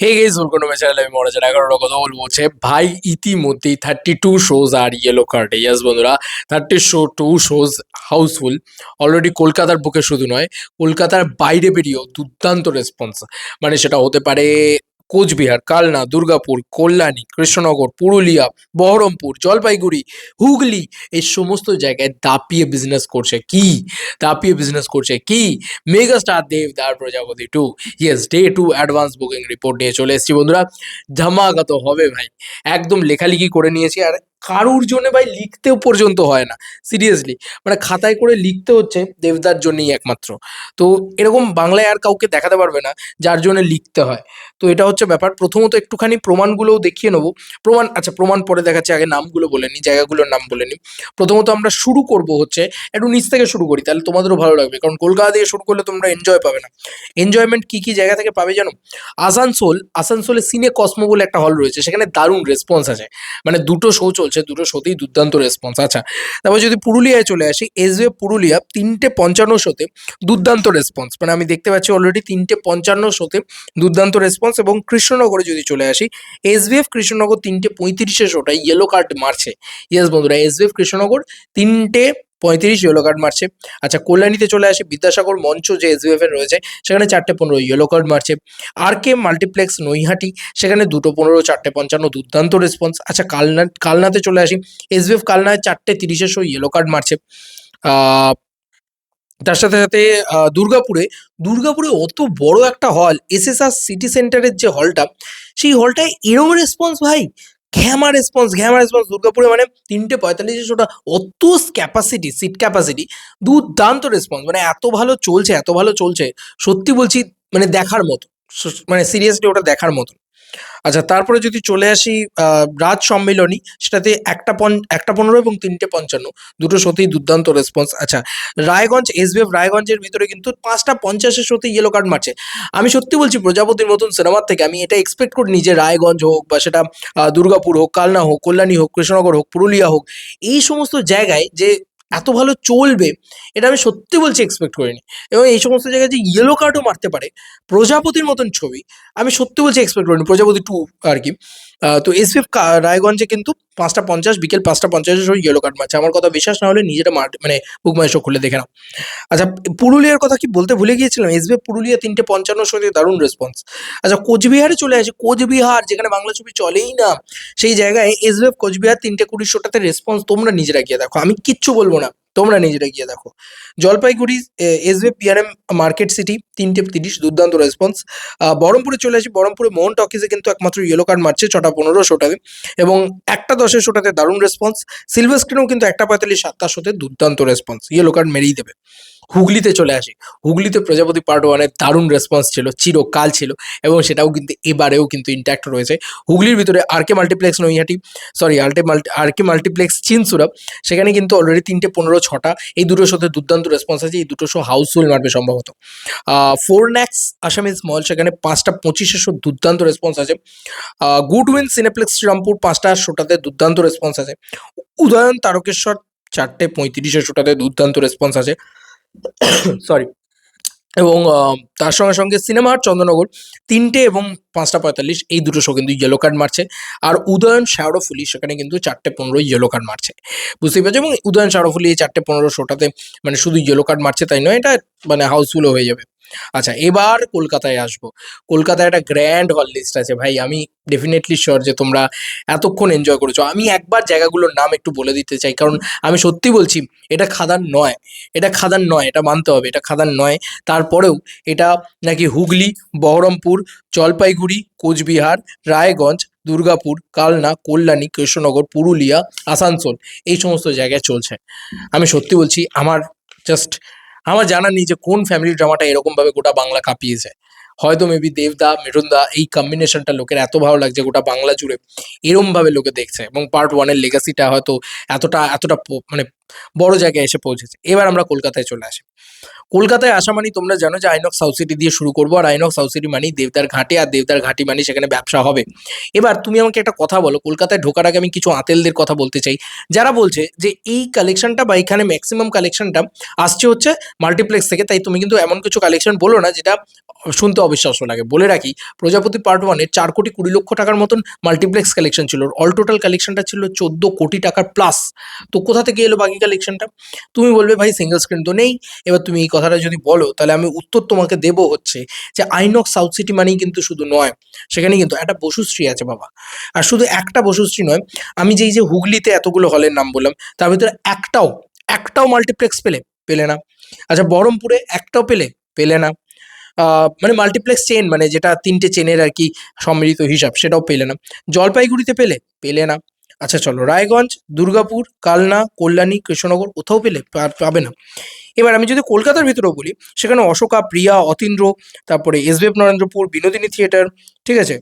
Hey guys welcome to my channel আমি এগারোটা কথা বলব হচ্ছে ভাই ইতিমধ্যেই থার্টি টু শোজ আর ইয়েলো কার্ডে ইয়াস বন্ধুরা thirty show two shows housefull already কলকাতার বুকে শুধু নয় কলকাতার বাইরে বেরিয়েও দুর্দান্ত রেসপন্স মানে সেটা হতে পারে কোচবিহার, কালনা, দুর্গাপুর, কল্যাণী, কৃষ্ণনগর, পুরুলিয়া, বহরমপুর, জলপাইগুড়ি, হুগলি এই সমস্ত জায়গায় দাপিয়ে বিজনেস করছে কি? দাপিয়ে বিজনেস করছে কি? মেগা স্টার দেবদার Projapoti two yes day two advance booking report নিয়ে চলে এসেছি বন্ধুরা। ধামাকা তো হবে ভাই। একদম লেখালেখি করে নিয়েছি আর কারুর জন্য ভাই লিখতেও পর্যন্ত হয় না সিরিয়াসলি মানে খাতায় করে লিখতে হচ্ছে দেবদার জন্যই একমাত্র। তো এরকম বাংলায় আর কাউকে দেখাতে পারবে না, যার জন্য লিখতে হয়। তো এটা হচ্ছে ব্যাপার। প্রথমত একটুখানি প্রমাণগুলোও দেখিয়ে নেব। প্রমাণ আচ্ছা প্রমাণ পরে দেখাচ্ছি, আগে নামগুলো বলে নিই, জায়গাগুলোর নাম বলে নিই। প্রথমত আমরা শুরু করব হচ্ছে, একটু নিচ থেকে শুরু করি, তাহলে তোমাদেরও ভালো লাগবে। কারণ কলকাতা দিয়ে শুরু করলে তোমরা এনজয় পাবে না। এনজয়মেন্ট কি কি জায়গা থেকে পাবে জানো? আসানসোল আসানসোলে সিনে কসমো বলে একটা হল রয়েছে, সেখানে দারুণ রেসপন্স আছে মানে দুটো শো চলছে দুটো শোতেই দুর্দান্ত রেসপন্স আচ্ছা তারপর যদি পুরুলিয়ায় চলে আসি এস পুরুলিয়া তিনটে পঞ্চান্ন শোতে দুর্দান্ত রেসপন্স মানে আমি দেখতে পাচ্ছি অলরেডি তিনটে পঞ্চান্ন শোতে দুর্দান্ত রেসপন্স এবং কৃষ্ণনগরে যদি চলে আসি এসবিএফ কৃষ্ণনগর তিনটে পঁয়ত্রিশে শোটায় ইয়েলো কার্ড মারছে। ইয়েস বন্ধুরা এসবিএফ কৃষ্ণনগর তিনটে পঁয়ত্রিশ ইয়েলো কার্ড মারছে। আচ্ছা কল্যাণীতে চলে আসি বিদ্যাসাগর মঞ্চ, যে এসবিএফ এর রয়েছে, সেখানে চারটে পনেরো ইয়েলো কার্ড মারছে। আর কে মাল্টিপ্লেক্স নৈহাটি, সেখানে দুটো পনেরো, চারটে পঞ্চান্ন, দুর্দান্ত রেসপন্স আচ্ছা কালনা, কালনাতে চলে আসি। এস এসবিএফ কালনায় চারটে তিরিশের শো ইয়েলো কার্ড মারছে। তার সাথে সাথে দুর্গাপুরে দুর্গাপুরে অত বড় একটা হল এসএসআর সিটি সেন্টারের যে হলটা সেই হলটায় এরম রেসপন্স ভাই। ঘ্যামা রেসপন্স ঘ্যামা রেসপন্স দুর্গাপুরে মানে তিনটে পঁয়তাল্লিশ ওটা অত ক্যাপাসিটি সিট ক্যাপাসিটি দুর্দান্ত রেসপন্স মানে এত ভালো চলছে, এত ভালো চলছে, সত্যি বলছি মানে দেখার মতো মানে সিরিয়াসলি ওটা দেখার মতো। আচ্ছা তারপরে যদি চলে আসি রাজ সম্মেলনী, সেটাতে একটা পন, একটা পনেরো এবং তিনটে পঞ্চান্ন। দুটো শোতেই দুর্দান্ত রেসপন্স আচ্ছা রায়গঞ্জ এসবিএফ রায়গঞ্জের ভিতরে কিন্তু পাঁচটা পঞ্চাশের শোতে ইয়েলো কার্ড মারছে। আমি সত্যি বলছি, প্রজাপতির মতন সিনেমার থেকে আমি এটা এক্সপেক্ট করিনি যে রায়গঞ্জ হোক বা সেটা দুর্গাপুর হোক, কালনা হোক, কল্যাণী হোক, কৃষ্ণনগর হোক, পুরুলিয়া হোক, এই সমস্ত জায়গায় যে এত ভালো চলবে, এটা আমি সত্যি বলছি এক্সপেক্ট করিনি। এবং এই সমস্ত জায়গায় যে ইয়েলো কার্ডও মারতে পারে, প্রজাপতির মতন ছবি, আমি সত্যি বলছি এক্সপেক্ট করিনি। প্রজাপতি টু আর কি। তো এসবিএফ রায়গঞ্জে কিন্তু পাঁচটা পঞ্চাশ, বিকেল পাঁচটা পঞ্চাশের সময় ইয়েলো কার্ড মারছে আমার কথা বিশ্বাস না হলে নিজেরা মার মানে বুক মাই শো খুলে দেখে নাও। আচ্ছা পুরুলিয়ার কথা কি বলতে ভুলে গিয়েছিলাম? এসবে পুরুলিয়া তিনটে পঞ্চান্ন সময় দারুণ রেসপন্স আচ্ছা কোচবিহারে চলে আসে। কোচবিহার, যেখানে বাংলা ছবি চলেই না, সেই জায়গায় এসবিএফ কোচবিহার তিনটে কুড়ি শোটাতে রেসপন্স তোমরা নিজেরা গিয়ে দেখো। আমি কিচ্ছু বলব না। তোমরা নিজেরা গিয়ে দেখো। Jalpaiguri SB PRM market city তিনটে তিরিশ, দুর্দান্ত রেসপন্স বহরমপুরে চলে আসি। বহরমপুরে মোহন টকিজে কিন্তু একমাত্র ইয়েলো কার্ড মারছে ছটা পনেরো শোটাতে এবং একটা দশের শোটাতে দারুণ রেসপন্স সিলভার স্ক্রিনেও কিন্তু একটা পঁয়তাল্লিশ সাতটা শোতে দুর্দান্ত রেসপন্স ইয়েলো কার্ড মেরেই দেবে। হুগলিতে চলে আসি। হুগলিতে প্রজাপতি পার্ট ওয়ানের দারুণ রেসপন্স ছিল, চিরকাল ছিল এবং সেটাও কিন্তু এবারেও কিন্তু ইন্ট্যাক্ট রয়েছে। হুগলির ভিতরে R K multiplex Naihati sorry আল্টে multi R K multiplex Chinsurah সেখানে কিন্তু অলরেডি তিনটে পনেরো ছটা, এই দুটো শোতে দুর্দান্ত রেসপন্স আছে, এই দুটো শো হাউসফুল মারবে সম্ভবত। ফোর ন্যাক্স আসামিজ মল সেখানে পাঁচটা পঁচিশে শো দুর্দান্ত রেসপন্স আছে। গুড উইন সিনেপ্লেক্স শ্রীরামপুর পাঁচটা শোটাতে দুর্দান্ত রেসপন্স আছে। উদয়ন তারকেশ্বর চারটে পঁয়ত্রিশের শোটাতে দুর্দান্ত রেসপন্স আছে। সরি এবং তার সঙ্গে সঙ্গে সিনেমা হাট চন্দ্রনগর তিনটে এবং পাঁচটা পঁয়তাল্লিশ, এই দুটো শো কিন্তু ইয়েলো কার্ড মারছে। আর উদয়ন শাহরফুলি সেখানে কিন্তু চারটে পনেরো ইয়েলো কার্ড মারছে। বুঝতেই পারছ? এবং উদয়ন শাহরফুলি এই চারটে পনেরো শোটাতে মানে শুধু ইয়েলো কার্ড মারছে তাই নয়, এটা মানে হাউসফুলও হয়ে যাবে। আচ্ছা এবার কলকাতায় আসব। কলকাতায় একটা গ্র্যান্ড হল লিস্ট আছে। ভাই, আমি ডেফিনেটলি শিওর যে তোমরা এতক্ষণ এনজয় করেছ। আমি একবার জায়গাগুলোর নাম একটু বলে দিতে চাই। কারণ আমি সত্যি বলছি, এটা খাদান নয়। এটা খাদান নয়, এটা মানতে হবে। এটা খাদান নয়। তারপরেও এটা নাকি হুগলি, বহরমপুর, জলপাইগুড়ি, কোচবিহার, রায়গঞ্জ, দুর্গাপুর, কালনা, কল্যাণী, কৃষ্ণনগর, পুরুলিয়া, আসানসোল এই সমস্ত জায়গায় চলছে। আমি সত্যি বলছি, আমার জাস্ট আমার জানা নেই যে কোন ফ্যামিলি ড্রামাটা এরকমভাবে গোটা বাংলা কাঁপিয়েছে। হয়তো মেবি দেবদা মিঠুনদা এই কম্বিনেশনটা লোকের এত ভালো লাগছে গোটা বাংলা জুড়ে, এরমভাবে লোকে দেখছে এবং পার্ট ওয়ানের লেগাসিটা হয়তো এতটা এতটা মানে বড় জায়গায় এসে পৌঁছেছে। এবার আমরা কলকাতায় চলে আসি। কলকাতায় আসা মানে তোমরা জানো যে আইনক সাউথ সিটি দিয়ে শুরু করব, আর আইনক সাউথ সিটি মানেই দেবদার ঘাটে, আর দেবদার ঘাটি মানে সেখানে ব্যবসা হবে। এবার তুমি আমাকে একটা কথা বলো, কলকাতায় ঢোকার আগে আমি কিছু আতেলদের কথা বলতে চাই। যারা বলছে যে এই কালেকশনটা বা এখানে ম্যাক্সিমাম কালেকশনটা আসছে হচ্ছে মাল্টিপ্লেক্স থেকে, তাই তুমি কিন্তু এমন কিছু কালেকশন বলো না যেটা শুনতে অবিশ্বাস্য লাগে। বলে রাখি, প্রজাপতি পার্ট ওয়ানের চার কোটি কুড়ি লক্ষ টাকার মতন মাল্টিপ্লেক্স কালেকশন ছিল। অল টোটাল কালেকশনটা ছিল চোদ্দ কোটি টাকার প্লাস তো কোথা থেকে এলো বাকি কালেকশনটা তুমি বলবে, ভাই সিঙ্গেল স্ক্রিন তো নেই। এবার তুমি এই কথাটা যদি বলো, তাহলে আমি উত্তর তোমাকে দেবো হচ্ছে যে আইনক সাউথ সিটি মানেই কিন্তু শুধু নয়, সেখানে কিন্তু একটা বসুশ্রী আছে বাবা। আর শুধু একটা বসুশ্রী নয়, আমি যেই যে হুগলিতে এতগুলো হলের নাম বললাম, তার ভিতরে একটাও একটাও মাল্টিপ্লেক্স পেলে পেলে না। আচ্ছা বহরমপুরে একটাও পেলে পেলে না। মানে মাল্টিপ্লেক্স চেন মানে যেটা তিনটে চেনের আর কি সম্মিলিত হিসাব, সেটাও পেলে না। জলপাইগুড়িতে পেলে পেলে না। আচ্ছা চলো। রায়গঞ্জ, দুর্গাপুর, কালনা, কল্যাণী, কৃষ্ণনগর কোথাও পেলে পাবে না। এবার আমি যদি কলকাতার ভিতরেও বলি, সেখানে অশোকা, প্রিয়া, অতীন্দ্র, তারপরে এসবিএফ নরেন্দ্রপুর, বিনোদিনী থিয়েটার, ঠিক আছে?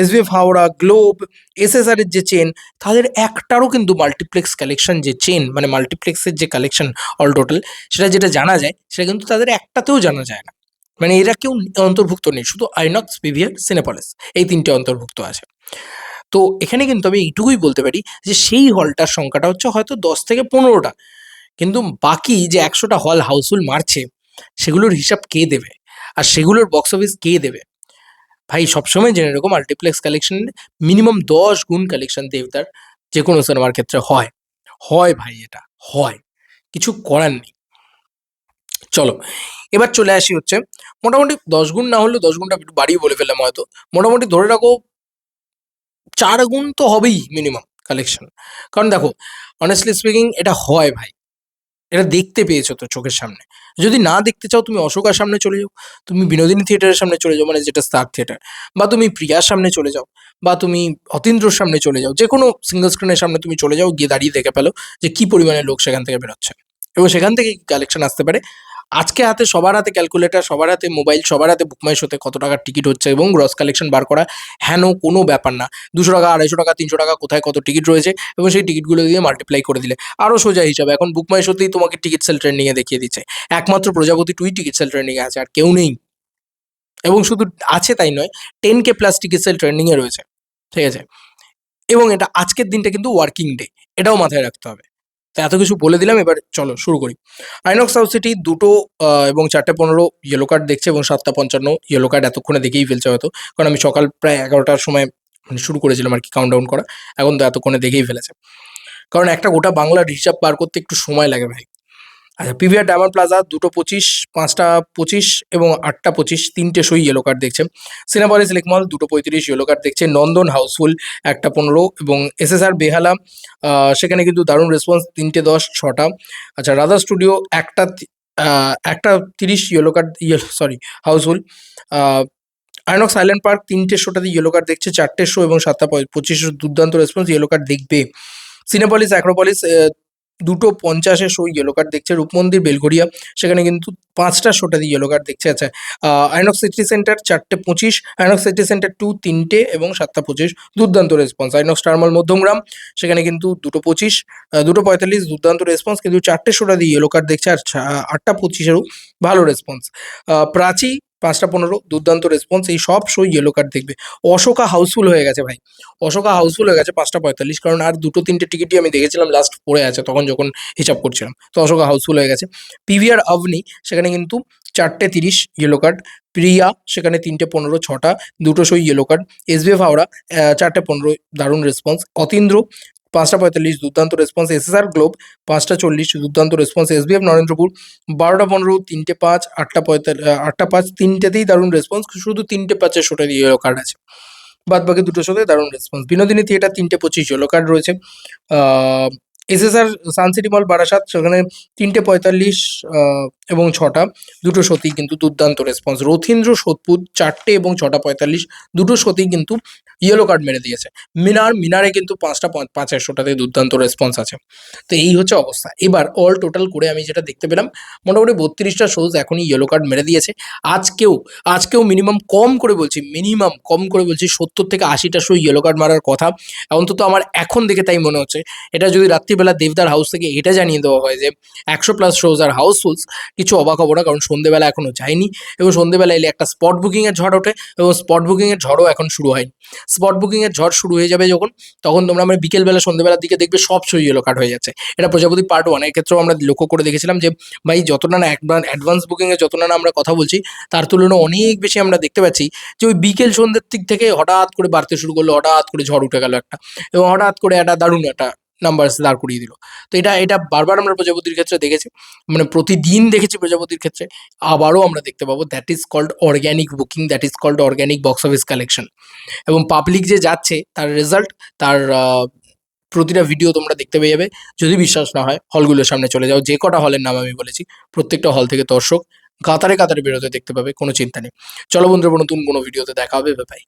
এসবিএফ হাওড়া, গ্লোব এসএসআর যে চেন, তাদের একটারও কিন্তু মাল্টিপ্লেক্স কালেকশন যে চেন মানে মাল্টিপ্লেক্সের যে কালেকশন অল টোটাল সেটা যেটা জানা যায়, সেটা কিন্তু তাদের একটাতেও জানা যায় না। মানে এরা কেউ অন্তর্ভুক্ত নেই, শুধু আইনক্স পিভিআর সিনেপলিস, এই তিনটে অন্তর্ভুক্ত আছে। তো এখানে কিন্তু আমি এইটুকুই বলতে পারি যে সেই হলটার সংখ্যাটা হচ্ছে হয়তো দশ থেকে পনেরোটা। কিন্তু বাকি যে একশোটা হল হাউসফুল মারছে, সেগুলোর হিসাব কে দেবে? আর সেগুলোর বক্স অফিস কে দেবে? ভাই, সবসময় জেনে রেখো মাল্টিপ্লেক্স কালেকশন মিনিমাম দশ গুণ কালেকশন দেবদার যে কোনো সিনেমার ক্ষেত্রে হয়। হয় ভাই এটা, হয়। কিছু করার নেই। চলো, এবার চলে আসি হচ্ছে, মোটামুটি দশ গুণ না হলেও দশ গুণটা একটু বাড়িয়ে বলে ফেললাম হয়তো। মোটামুটি ধরে রাখো চার গুণ তো হবেই মিনিমাম কালেকশন কারণ দেখো অনেস্টলি স্পিকিং এটা হয় ভাই। এটা দেখতে পেয়েছ তো চোখের সামনে। যদি না দেখতে চাও, তুমি অশোকার সামনে চলে যাও। তুমি বিনোদিনী থিয়েটারের সামনে চলে যাও মানে যেটা স্টার থিয়েটার বা তুমি প্রিয়ার সামনে চলে যাও, বা তুমি অতীন্দ্রর সামনে চলে যাও। যে কোনো সিঙ্গেল স্ক্রিনের সামনে তুমি চলে যাও, গিয়ে দাঁড়িয়ে দেখে পেল যে কী পরিমাণে লোক সেখান থেকে বেরোচ্ছে। এবং সেখান থেকে কালেকশন আসতে পারে। আজকে হাতে, সবার হাতে ক্যালকুলেটর সবার হাতে মোবাইল সবার হাতে বুকমাই শোতে কত টাকার টিকিট হচ্ছে এবং গ্রস কালেকশন বার করা হেন কোনো ব্যাপার না। দুশো টাকা, আড়াইশো টাকা, তিনশো টাকা কোথায় কত টিকিট রয়েছে এবং সেই টিকিটগুলো দিয়ে মাল্টিপ্লাই করে দিলে আরও সোজা হিসাবে এখন বুকমাই শোতেই তোমাকে টিকিট সেল ট্রেন্ডিংয়ে দেখিয়ে দিচ্ছে। একমাত্র প্রজাপতি টুই টিকিট সেল ট্রেন্ডিংয়ে আছে, আর কেউ নেই। এবং শুধু আছে তাই নয় ten K plus ticket sale ট্রেন্ডিংয়ে রয়েছে। ঠিক আছে? এবং এটা আজকের দিনটা কিন্তু ওয়ার্কিং ডে এটাও মাথায় রাখতে হবে। এত কিছু বলে দিলাম, এবার চলো শুরু করি। আইনক্স সাউথ সিটি দুটো এবং চারটে পনেরো ইয়েলো কার্ড দেখছে এবং সাতটা পঞ্চান্ন ইয়েলো কার্ড এতক্ষণে দেখেই ফেলছে হয়তো। কারণ আমি সকাল প্রায় এগারোটার সময় মানে শুরু করেছিলাম আর কি কাউন্ট ডাউন করা। এখন তো এতক্ষণে দেখেই ফেলেছে। কারণ একটা গোটা বাংলার হিসাব পার করতে একটু সময় লাগে ভাই। আচ্ছা পিভিআর ডায়মন্ড প্লাজা দুটো পঁচিশ, পাঁচটা পঁচিশ এবং আটটা পঁচিশ, তিনটে সই ইয়েলো কার্ড দেখছে সিনেমারিস লেকমল দুটো পঁয়ত্রিশ ইয়েলো কার্ড দেখছে নন্দন হাউসফুল একটা পনেরো এবং এসএসআর বেহালা সেখানে কিন্তু দারুণ রেসপন্স তিনটে দশ, ছটা। আচ্ছা রাধা স্টুডিও একটা একটা তিরিশ yellow card yellow sorry housefull Inox island park তিনটে শোটাতে ইয়েলো কার্ড দেখছে, চারটে শো এবং সাতটা পঁচিশ, দুর্দান্ত রেসপন্স ইয়েলো কার্ড দেখবে। সিনেপলিস অ্যাক্রোপলিস দুটো পঞ্চাশে শো ইয়েলো কার্ড দেখছে রূপমন্দির বেলঘরিয়া সেখানে কিন্তু পাঁচটা শোটা দিয়ে ইয়েলো কার্ড দেখছে। আচ্ছা আইনক্স সিটি সেন্টার চারটে পঁচিশ আইনক্স সিটি সেন্টার টু তিনটে এবং সাতটা পঁচিশ। দুর্দান্ত রেসপন্স আইনক্স টার্মাল মধ্যমগ্রাম, সেখানে কিন্তু দুটো পঁচিশ দুটো পঁয়তাল্লিশ, দুর্দান্ত রেসপন্স কিন্তু চারটে শোটা দিয়ে ইয়েলো কার্ড দেখছে আর আটটা পঁচিশেরও ভালো রেসপন্স প্রাচী পাঁচটা পনেরো, দুর্দান্ত রেসপন্স এই সব শো ইয়েলো কার্ড দেখবে। অশোকা হাউসফুল হয়ে গেছে ভাই। অশোকা হাউসফুল হয়ে গেছে পাঁচটা পঁয়তাল্লিশ, কারণ আর দুটো তিনটে টিকিটই আমি দেখেছিলাম লাস্ট পড়ে আছে, তখন যখন হিসাব করছিলাম। তো অশোকা হাউসফুল হয়ে গেছে। পিভিআর আভনি সেখানে কিন্তু চারটে তিরিশ ইয়েলো কার্ড প্রিয়া, সেখানে তিনটে পনেরো, ছটা, দুটো সই ইয়েলো কার্ড এসবিএফ হাওড়া চারটে পনেরো, দারুণ রেসপন্স অতীন্দ্র পাঁচটা পঁয়তাল্লিশ, দুর্দান্ত রেসপন্স এসএসআর গ্লোব পাঁচটা চল্লিশ, দুর্দান্ত রেসপন্স এসবিএফ নরেন্দ্রপুর, বারোটা পনেরো, তিনটে পাঁচ, আটটা পঁয়তাল্লিশ আটটা পাঁচ, তিনটেতেই দারুণ রেসপন্স শুধু তিনটে পাঁচের শোটা ইয়েলো কার্ড আছে। বাদ বাকি দুটো শোতে দারুণ রেসপন্স বিনোদিনী থিয়েটার তিনটে পঁচিশ ইয়েলো কার্ড রয়েছে। এসএসআর সানসিটি মল বারাসাত, সেখানে তিনটে পঁয়তাল্লিশ এবং ছটা, দুটো শোতেই কিন্তু দুর্দান্ত রেসপন্স রথীন্দ্র সোদপুর চারটে এবং ছটা পঁয়তাল্লিশ, দুটো শোতেই কিন্তু ইয়েলো কার্ড মেরে দিয়েছে। মিনার, মিনারে কিন্তু পাঁচটা পাঁচ- পাঁচের শোটাতে দুর্দান্ত রেসপন্স আছে। তো এই হচ্ছে অবস্থা। এবার অল টোটাল করে আমি যেটা দেখতে পেলাম, মোটামুটি বত্রিশটা শোজ এখনই ইয়েলো কার্ড মেরে দিয়েছে। আজকেও আজকেও মিনিমাম কম করে বলছি মিনিমাম কম করে বলছি, সত্তর থেকে আশিটা শো ইয়েলো কার্ড মারার কথা। অন্তত আমার এখন দেখে তাই মনে হচ্ছে। এটা যদি রাত্রিবেলা দেবদার হাউস থেকে এটা জানিয়ে দেওয়া হয় যে, একশো প্লাস শোজ আর হাউসফুলস কিছু অবাক হব না, কারণ সন্ধেবেলা এখনও যায়নি এবং সন্ধেবেলা এলে একটা স্পট বুকিংয়ের ঝড় ওঠে এবং স্পট বুকিংয়ের ঝড়ও এখন শুরু হয়নি। স্পট বুকিংয়ের ঝড় শুরু হয়ে যাবে যখন, তখন তোমরা আমরা বিকেলবেলা সন্ধেবেলার দিকে দেখবে সব সই ইয়েলো কার্ড হয়ে যাচ্ছে। এটা প্রজাপতি পার্ট ওয়ানের ক্ষেত্রেও আমরা লক্ষ্য করে দেখেছিলাম যে, ভাই যতটা না অ্যাডভান্স বুকিংয়ে যতটা না আমরা কথা বলছি, তার তুলনায় অনেক বেশি আমরা দেখতে পাচ্ছি যে ওই বিকেল সন্ধ্যের দিক থেকে হঠাৎ করে বাড়তে শুরু করল, হঠাৎ করে ঝড় উঠে গেল একটা এবং হঠাৎ করে একটা দারুণ একটা নাম্বার দাঁড় করিয়ে দিল। তো এটা এটা বারবার আমরা প্রজাপতির ক্ষেত্রে দেখেছি মানে প্রতিদিন দেখেছি প্রজাপতির ক্ষেত্রে, আবারও আমরা দেখতে পাবো that is called organic booking that is called organic box office collection এবং পাবলিক যে যাচ্ছে, তার রেজাল্ট তার প্রতিটা ভিডিও তোমরা দেখতে পেয়ে যাবে। যদি বিশ্বাস না হয় হলগুলোর সামনে চলে যাও, যে কটা হলের নাম আমি বলেছি, প্রত্যেকটা হল থেকে দর্শক কাতারে কাতারে বেরোতে দেখতে পাবে, কোনো চিন্তা নেই। চলো বন্ধুরা, নতুন কোনো ভিডিওতে দেখা হবে বাই